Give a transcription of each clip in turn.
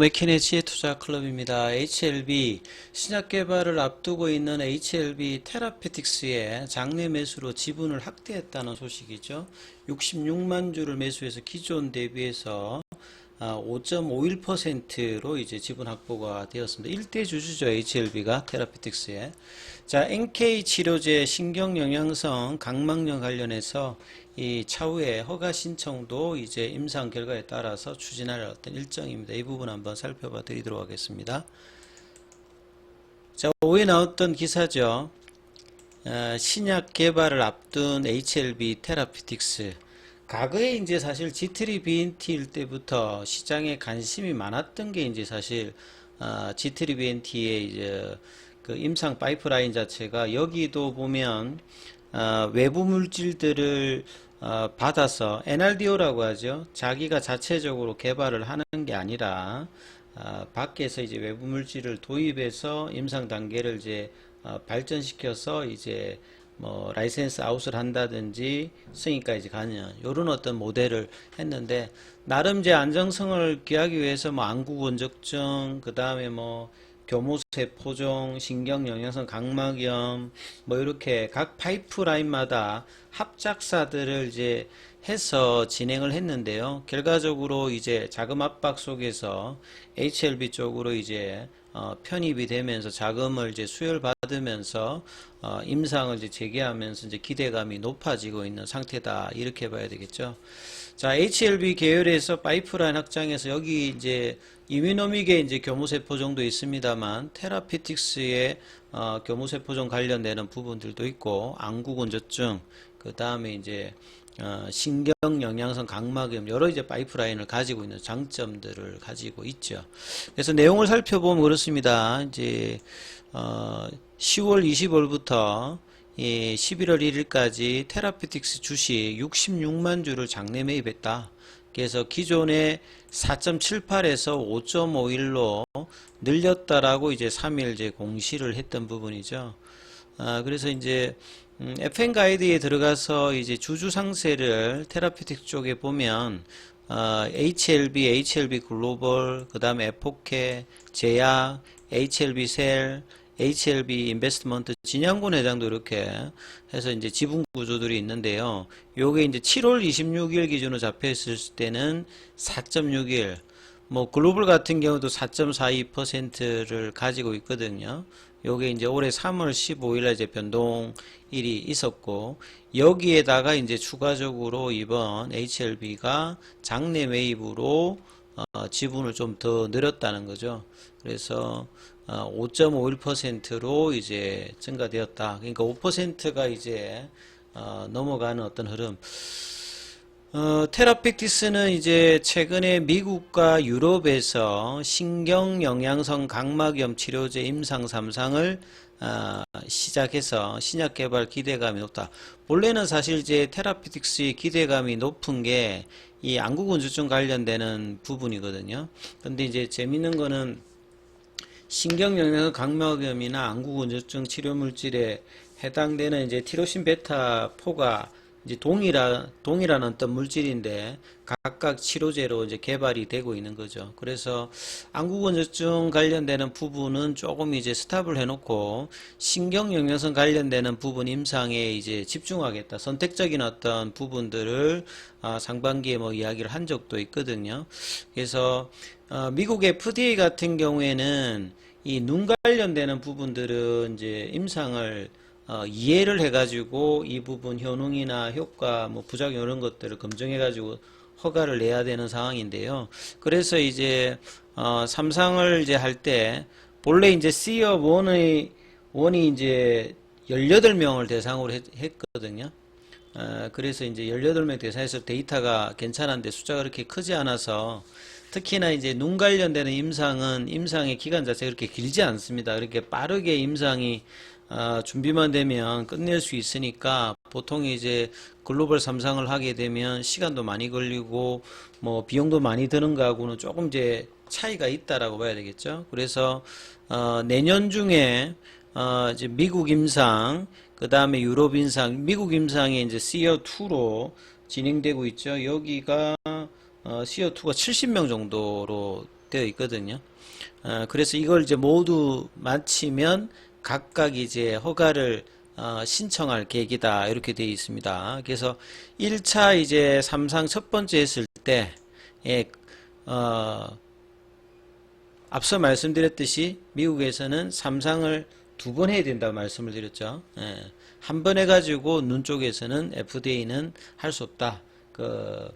맥키네 지혜 투자 클럽입니다. HLB 신약 개발을 앞두고 있는 HLB 테라페틱스의 장내 매수로 지분을 확대했다는 소식이죠. 66만 주를 매수해서 기존 대비해서 5.51%로 이제 지분 확보가 되었습니다. 1대 주주죠, HLB가 테라피틱스에. 자, NK 치료제 신경 영양성 각막염 관련해서 이 차후에 허가 신청도 이제 임상 결과에 따라서 추진할 어떤 일정입니다. 이 부분 한번 살펴봐 드리도록 하겠습니다. 자, 오후에 나왔던 기사죠. 어, 신약 개발을 앞둔 HLB 테라피틱스. 과거에 이제 사실 G3 BNT일 때부터 시장에 관심이 많았던 게 이제 사실 어, G3 BNT의 이제 그 임상 파이프라인 자체가 여기도 보면 어, 외부 물질들을 어, 받아서 NRDO라고 하죠. 자기가 자체적으로 개발을 하는 게 아니라 어, 밖에서 이제 외부 물질을 도입해서 임상 단계를 이제 어, 발전시켜서 이제 뭐 라이센스 아웃을 한다든지 승인까지 가는 이런 어떤 모델을 했는데 나름 제 안정성을 기하기 위해서 뭐 안구 건적증 그 다음에 뭐 교무세포종, 신경영양성 각막염, 뭐 이렇게 각 파이프라인마다 합작사들을 이제 해서 진행을 했는데요. 결과적으로 이제 자금 압박 속에서 HLB 쪽으로 이제 어, 편입이 되면서 자금을 이제 수혈 받으면서 어, 임상을 이제 재개하면서 이제 기대감이 높아지고 있는 상태다 이렇게 봐야 되겠죠. 자, HLB 계열에서 파이프라인 확장해서 여기 이제 이미노믹의 이제 교무세포종도 있습니다만 테라피틱스의 어, 교무세포종 관련되는 부분들도 있고 안구건조증 그 다음에 이제 어, 신경 영양성 각막염 여러 이제 파이프라인을 가지고 있는 장점들을 가지고 있죠. 그래서 내용을 살펴보면 그렇습니다. 이제 어, 10월 20일부터 예, 11월 1일까지 테라피틱스 주식 66만 주를 장내 매입했다. 그래서 기존에 4.78에서 5.51로 늘렸다라고 이제 3일 이제 공시를 했던 부분이죠. 아, 그래서 이제 음, FN 가이드에 들어가서 이제 주주 상세를 테라피틱 쪽에 보면 어, HLB, HLB 글로벌, 그 다음에 에포케, 제약, HLB 셀, HLB 인베스트먼트 진양군 회장도 이렇게 해서 이제 지분 구조들이 있는데요. 요게 이제 7월 26일 기준으로 잡혀 있을 때는 4.61, 뭐 글로벌 같은 경우도 4.42%를 가지고 있거든요. 요게 이제 올해 3월 15일에 이제 변동일이 있었고 여기에다가 이제 추가적으로 이번 HLB가 장내 매입으로 어, 지분을 좀 더 늘었다는 거죠. 그래서 어, 5.51%로 이제 증가되었다. 그러니까 5%가 이제 어, 넘어가는 어떤 흐름. 어, 테라픽티스는 이제 최근에 미국과 유럽에서 신경 영양성 각막염 치료제 임상 3상을 아, 시작해서 신약 개발 기대감이 높다. 본래는 사실 이제 테라피틱스의 기대감이 높은 게 이 안구건조증 관련되는 부분이거든요. 근데 이제 재밌는 거는 신경 영양 각막염이나 안구건조증 치료 물질에 해당되는 이제 티로신 베타 포가 이제 동일한 동일한 어떤 물질인데 각각 치료제로 이제 개발이 되고 있는 거죠. 그래서 안구건조증 관련되는 부분은 조금 이제 스탑을 해놓고 신경영양성 관련되는 부분 임상에 이제 집중하겠다. 선택적인 어떤 부분들을 아, 상반기에 뭐 이야기를 한 적도 있거든요. 그래서 어, 미국 FDA 같은 경우에는 이 눈 관련되는 부분들은 이제 임상을 어, 이해를 해가지고 이 부분 효능이나 효과, 뭐 부작용 이런 것들을 검증해가지고 허가를 내야 되는 상황인데요. 그래서 이제 어, 삼상을 이제 할 때 본래 이제 C업 1의 원이 이제 18명을 대상으로 했, 했거든요. 어, 그래서 이제 18명 대상에서 데이터가 괜찮은데 숫자가 그렇게 크지 않아서 특히나 이제 눈 관련되는 임상은 임상의 기간 자체가 그렇게 길지 않습니다. 그렇게 빠르게 임상이 어, 준비만 되면 끝낼 수 있으니까 보통 이제 글로벌 삼상을 하게 되면 시간도 많이 걸리고 뭐 비용도 많이 드는 거하고는 조금 이제 차이가 있다라고 봐야 되겠죠. 그래서 어, 내년 중에 어, 이제 미국 임상, 그 다음에 유럽 임상, 미국 임상이 이제 CO2로 진행되고 있죠. 여기가 어, CO2가 70명 정도로 되어 있거든요. 어, 그래서 이걸 이제 모두 마치면 각각 이제 허가를 어, 신청할 계획이다 이렇게 되어 있습니다. 그래서 1차 이제 삼상 첫 번째 했을 때 예, 어, 앞서 말씀드렸듯이 미국에서는 삼상을 두 번 해야 된다고 말씀을 드렸죠. 예, 한번 해가지고 눈 쪽에서는 FDA는 할 수 없다. 그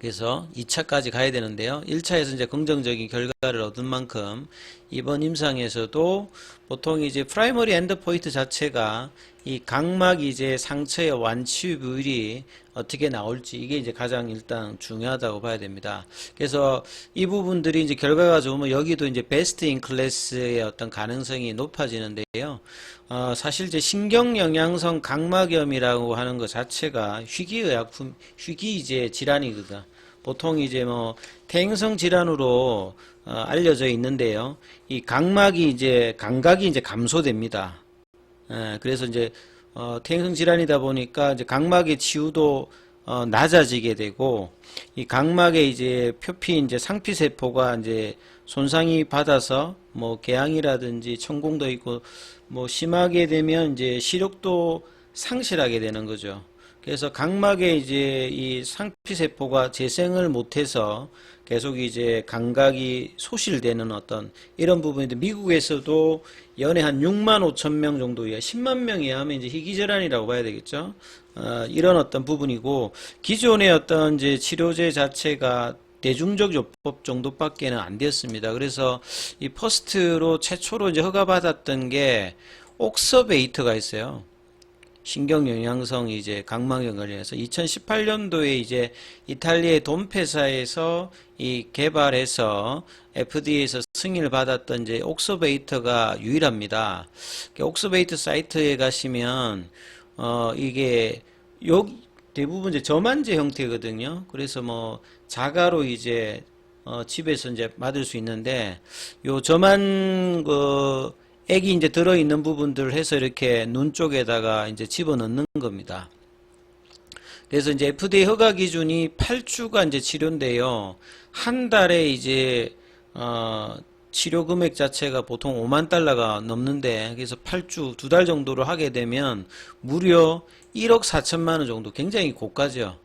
그래서 2차까지 가야 되는데요. 1차에서 이제 긍정적인 결과를 얻은 만큼 이번 임상에서도 보통 이제 프라이머리 엔드포인트 자체가 이 각막 이제 상처의 완치 비율이 어떻게 나올지 이게 이제 가장 일단 중요하다고 봐야 됩니다. 그래서 이 부분들이 이제 결과가 좋으면 여기도 이제 베스트 인 클래스의 어떤 가능성이 높아지는데요. 어, 사실 이제 신경 영양성 각막염이라고 하는 것 자체가 희귀의약품, 희귀 이제 질환이거든. 보통 이제 뭐 퇴행성 질환으로 어, 알려져 있는데요. 이 각막이 이제 감각이 이제 감소됩니다. 예, 그래서 이제 어, 퇴행성 질환이다 보니까 이제 각막의 치유도 어, 낮아지게 되고 이 각막의 이제 표피 이제 상피 세포가 이제 손상이 받아서 뭐 궤양이라든지 천공도 있고 뭐 심하게 되면 이제 시력도 상실하게 되는 거죠. 그래서 각막에 이제 이 상피 세포가 재생을 못해서 계속 이제 감각이 소실되는 어떤 이런 부분인데 미국에서도 연에 한 6만 5천 명 정도 이하 10만 명 이하면 이제 희귀질환이라고 봐야 되겠죠. 어, 이런 어떤 부분이고 기존의 어떤 이제 치료제 자체가 대중적 요법 정도밖에는 안 되었습니다. 그래서 이 퍼스트로 최초로 이제 허가받았던 게 옥서베이터가 있어요. 신경 영양성 이제 각막염 관련해서 2018년도에 이제 이탈리아의 돈페사에서 이 개발해서 FDA에서 승인을 받았던 이제 옥서베이터가 유일합니다. 옥서베이터 사이트에 가시면 어 이게 요 대부분 이제 저만제 형태거든요. 그래서 뭐 자가로 이제 어 집에서 이제 받을 수 있는데 요 저만 그 액이 이제 들어있는 부분들을 해서 이렇게 눈 쪽에다가 이제 집어넣는 겁니다. 그래서 이제 FDA 허가 기준이 8주가 이제 치료인데요. 한 달에 이제, 어, 치료 금액 자체가 보통 5만 달러가 넘는데, 그래서 8주, 두 달 정도로 하게 되면 무려 1억 4천만 원 정도 굉장히 고가죠.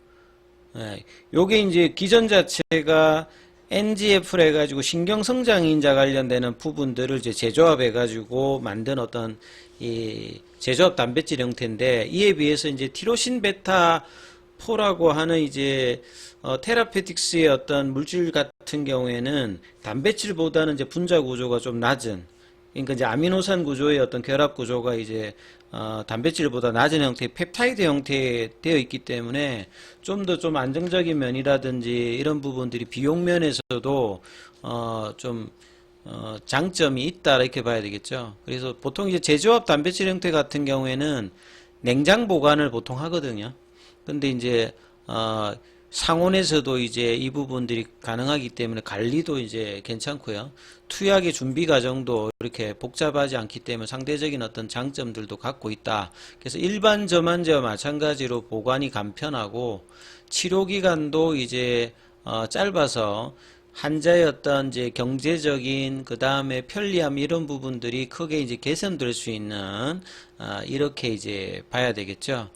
예, 요게 이제 기전 자체가 NGF를 해가지고 신경성장인자 관련되는 부분들을 이제 제조합해가지고 만든 어떤 이 제조합 단백질 형태인데 이에 비해서 이제 티로신 베타 포라고 하는 이제 어, 테라페틱스의 어떤 물질 같은 경우에는 단백질보다는 이제 분자 구조가 좀 낮은 그러니까 이제 아미노산 구조의 어떤 결합 구조가 이제 어, 단백질보다 낮은 형태의 펩타이드 형태에 되어 있기 때문에 좀 더좀 안정적인 면이라든지 이런 부분들이 비용 면에서도 어, 좀 어, 장점이 있다 이렇게 봐야 되겠죠. 그래서 보통 이제 제조합 단백질 형태 같은 경우에는 냉장 보관을 보통 하거든요. 근데 이제 어, 상온에서도 이제 이 부분들이 가능하기 때문에 관리도 이제 괜찮고요. 투약의 준비 과정도 이렇게 복잡하지 않기 때문에 상대적인 어떤 장점들도 갖고 있다. 그래서 일반 저만제와 마찬가지로 보관이 간편하고 치료 기간도 이제 어, 짧아서 환자의 어떤 이제 경제적인 그 다음에 편리함 이런 부분들이 크게 이제 개선될 수 있는 아, 이렇게 이제 봐야 되겠죠.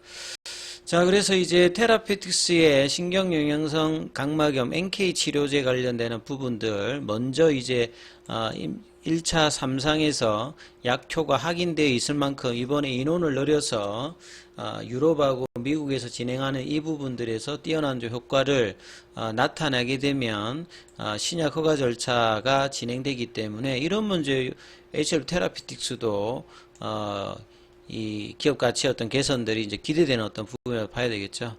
자, 그래서 이제 테라피틱스의 신경영양성 각막염 NK 치료제 관련되는 부분들 먼저 이제 어, 1차 3상에서 약효가 확인되어 있을 만큼 이번에 인원을 늘려서 어, 유럽하고 미국에서 진행하는 이 부분들에서 뛰어난 효과를 어, 나타나게 되면 어, 신약 허가 절차가 진행되기 때문에 이런 문제 HL 테라피틱스도 어, 이 기업 가치 어떤 개선들이 이제 기대되는 어떤 부분을 봐야 되겠죠.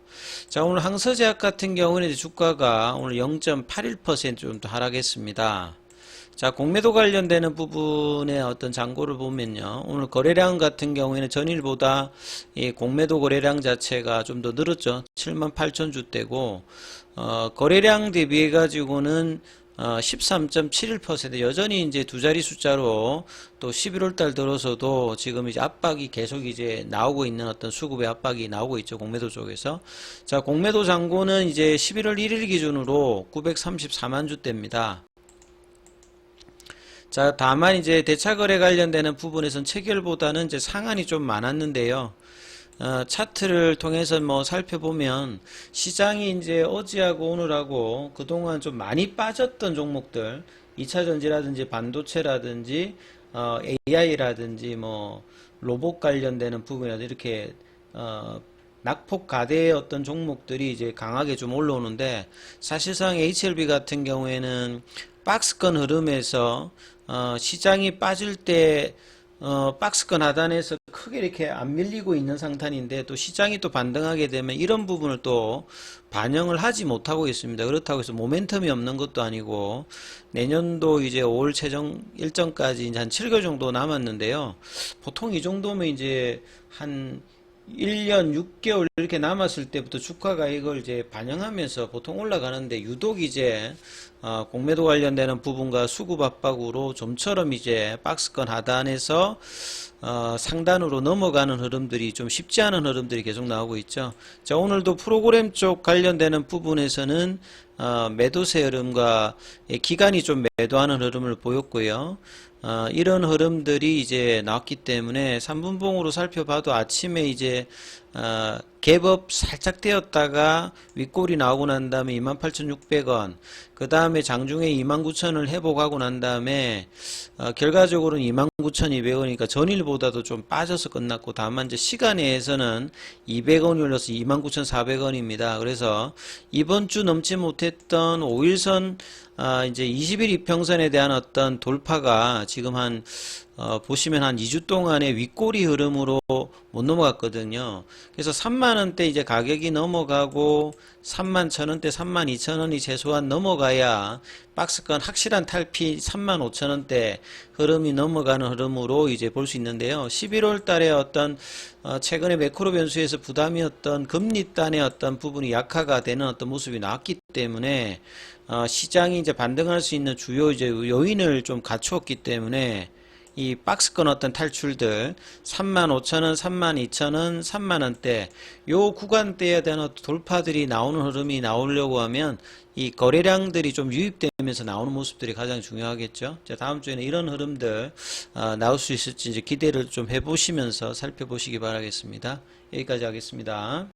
자, 오늘 항서제약 같은 경우는 이제 주가가 오늘 0.81%좀 더 하락했습니다. 자, 공매도 관련되는 부분의 어떤 잔고를 보면요. 오늘 거래량 같은 경우에는 전일보다 이 공매도 거래량 자체가 좀 더 늘었죠. 7만 8천 주대고, 어, 거래량 대비해 가지고는 어, 13.71% 여전히 이제 두 자리 숫자로 또 11월 달 들어서도 지금 이제 압박이 계속 이제 나오고 있는 어떤 수급의 압박이 나오고 있죠. 공매도 쪽에서. 자, 공매도 잔고는 이제 11월 1일 기준으로 934만 주대입니다. 자, 다만 이제 대차 거래 관련되는 부분에선 체결보다는 이제 상한이 좀 많았는데요. 어, 차트를 통해서 뭐 살펴보면 시장이 이제 어제하고 오늘하고 그동안 좀 많이 빠졌던 종목들 2차 전지라든지 반도체라든지 어, AI라든지 뭐 로봇 관련되는 부분이라든지 이렇게 어, 낙폭 가대의 어떤 종목들이 이제 강하게 좀 올라오는데 사실상 HLB 같은 경우에는 박스권 흐름에서 어, 시장이 빠질 때 어, 박스권 하단에서 크게 이렇게 안 밀리고 있는 상탄인데 또 시장이 또 반등하게 되면 이런 부분을 또 반영을 하지 못하고 있습니다. 그렇다고 해서 모멘텀이 없는 것도 아니고 내년도 이제 5월 최종 일정까지 이제 한 7개월 정도 남았는데요. 보통 이 정도면 이제 한 1년 6개월 이렇게 남았을 때부터 주가가 이걸 이제 반영하면서 보통 올라가는데 유독 이제 어, 공매도 관련되는 부분과 수급 압박으로 좀처럼 이제 박스권 하단에서 어, 상단으로 넘어가는 흐름들이 좀 쉽지 않은 흐름들이 계속 나오고 있죠. 자, 오늘도 프로그램 쪽 관련되는 부분에서는 어, 매도세 흐름과 예, 기간이 좀 매도하는 흐름을 보였고요. 어, 이런 흐름들이 이제 나왔기 때문에 3분봉으로 살펴봐도 아침에 이제 어, 갭업 살짝 되었다가 윗골이 나오고 난 다음에 28,600원 그 다음에 장중에 29,000을 회복하고 난 다음에 어, 결과적으로는 29,200원이니까 전일보다도 좀 빠져서 끝났고 다만 이제 시간에서는 200원이 올려서 29,400원입니다. 그래서 이번 주 넘지 못했던 5일선 아, 이제 20일 이평선에 대한 어떤 돌파가 지금 한, 어, 보시면 한 2주 동안의 윗꼬리 흐름으로 못 넘어갔거든요. 그래서 3만원대 이제 가격이 넘어가고 3만 1천원대, 3만 2천원이 최소한 넘어가야 박스권 확실한 탈피 3만 5천원대 흐름이 넘어가는 흐름으로 이제 볼 수 있는데요. 11월 달에 어떤, 어, 최근에 매크로 변수에서 부담이었던 금리 단의 어떤 부분이 약화가 되는 어떤 모습이 나왔기 때문에 어, 시장이 이제 반등할 수 있는 주요 이제 요인을 좀 갖추었기 때문에 이 박스권 어떤 탈출들 35,000원, 32,000원, 3만원대 요 구간대에 대한 돌파들이 나오는 흐름이 나오려고 하면 이 거래량들이 좀 유입되면서 나오는 모습들이 가장 중요하겠죠. 자, 다음 주에는 이런 흐름들 어, 나올 수 있을지 이제 기대를 좀 해보시면서 살펴보시기 바라겠습니다. 여기까지 하겠습니다.